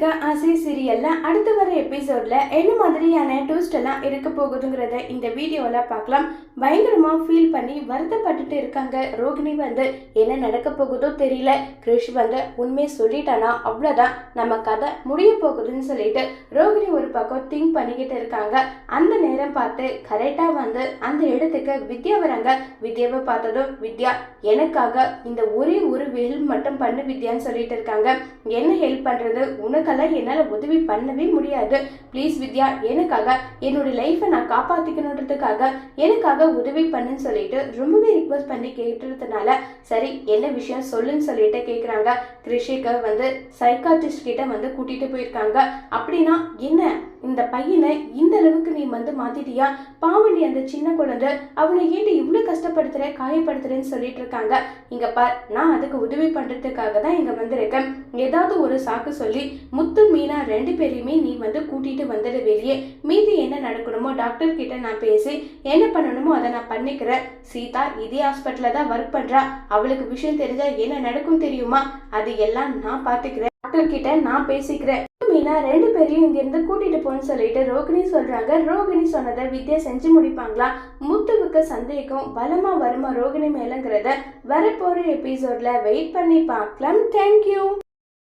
இருக்க அசை சீரியலில் அடுத்து வர எபிசோடில் என்ன மாதிரியான ட்விஸ்ட் எல்லாம் இருக்க போகுதுங்கிறத இந்த வீடியோவில் பார்க்கலாம். பயங்கரமாக ஃபீல் பண்ணி வருத்தப்பட்டுட்டு இருக்காங்க. ரோகிணி வந்து என்ன நடக்க போகுதோ தெரியல. கிரிஷ் வந்து உண்மையை சொல்லிட்டானா? அவ்வளோதான் நம்ம கதை முடிய போகுதுன்னு சொல்லிட்டு ரோகிணி ஒரு பக்கம் திங்க் பண்ணிக்கிட்டு இருக்காங்க. அந்த நேரம் பார்த்து கரெக்டாக வந்து அந்த இடத்துக்கு வித்யா வராங்க. வித்யாவை பார்த்ததும் வித்யா எனக்காக இந்த ஒரே ஒரு ஹெல்ப் மட்டும் பண்ணு வித்யான்னு சொல்லிட்டு இருக்காங்க. என்ன ஹெல்ப் பண்ணுறது உனக்கு உனக்கெல்லாம் என்னால் உதவி பண்ணவே முடியாது. ப்ளீஸ் வித்யா எனக்காக என்னோட லைஃப்பை நான் காப்பாற்றிக்கணுன்றதுக்காக எனக்காக உதவி பண்ணுன்னு சொல்லிட்டு ரொம்பவே ரிக்வஸ்ட் பண்ணி கேட்டுறதுனால சரி என்ன விஷயம் சொல்லுன்னு சொல்லிட்டு கேட்குறாங்க கிருஷிக்கு வந்து சைக்காட்ரிஸ்ட் கிட்ட வந்து கூட்டிகிட்டு போயிருக்காங்க. அப்படின்னா என்ன? இந்த பையனை இந்த அளவுக்கு நீ வந்து மாத்திட்டியா? பாவண்டி அந்த சின்ன குழந்தை அவனை ஏன்டி இவ்வளவு கஷ்டப்படுத்துற காயப்படுத்துறேன்னு சொல்லிட்டு இருக்காங்க. இங்க பார் நான் அதுக்கு உதவி பண்றதுக்காக தான் இங்க வந்திருக்கேன். ஏதாவது ஒரு சாக்கு சொல்லி முத்து மீனா ரெண்டு பேரையுமே நீ வந்து கூட்டிட்டு வந்துடு வெளியே. மீதி என்ன நடக்கணுமோ டாக்டர் கிட்ட நான் பேசி என்ன பண்ணணுமோ அதை நான் பண்ணிக்கிறேன். சீதா இதே ஹாஸ்பிட்டலில் தான் ஒர்க் பண்றா. அவளுக்கு விஷயம் தெரிஞ்சா என்ன நடக்கும் தெரியுமா? அது எல்லாம் நான் பாத்துக்கிறேன் டாக்டர் கிட்ட நான் பேசிக்கிறேன். மீனா ரெண்டு பேரையும் இங்கிருந்து கூட்டிட்டு போன்னு சொல்லிட்டு ரோகிணி சொல்றாங்க. ரோகிணி சொன்னதை வித்யா செஞ்சு முடிப்பாங்களா? முத்துவுக்கு சந்தேகம். பலமா வருமா ரோகிணி மேலங்கிறத வரப்போற எபிசோட்ல வெயிட் பண்ணி பார்க்கலாம். தேங்க்யூ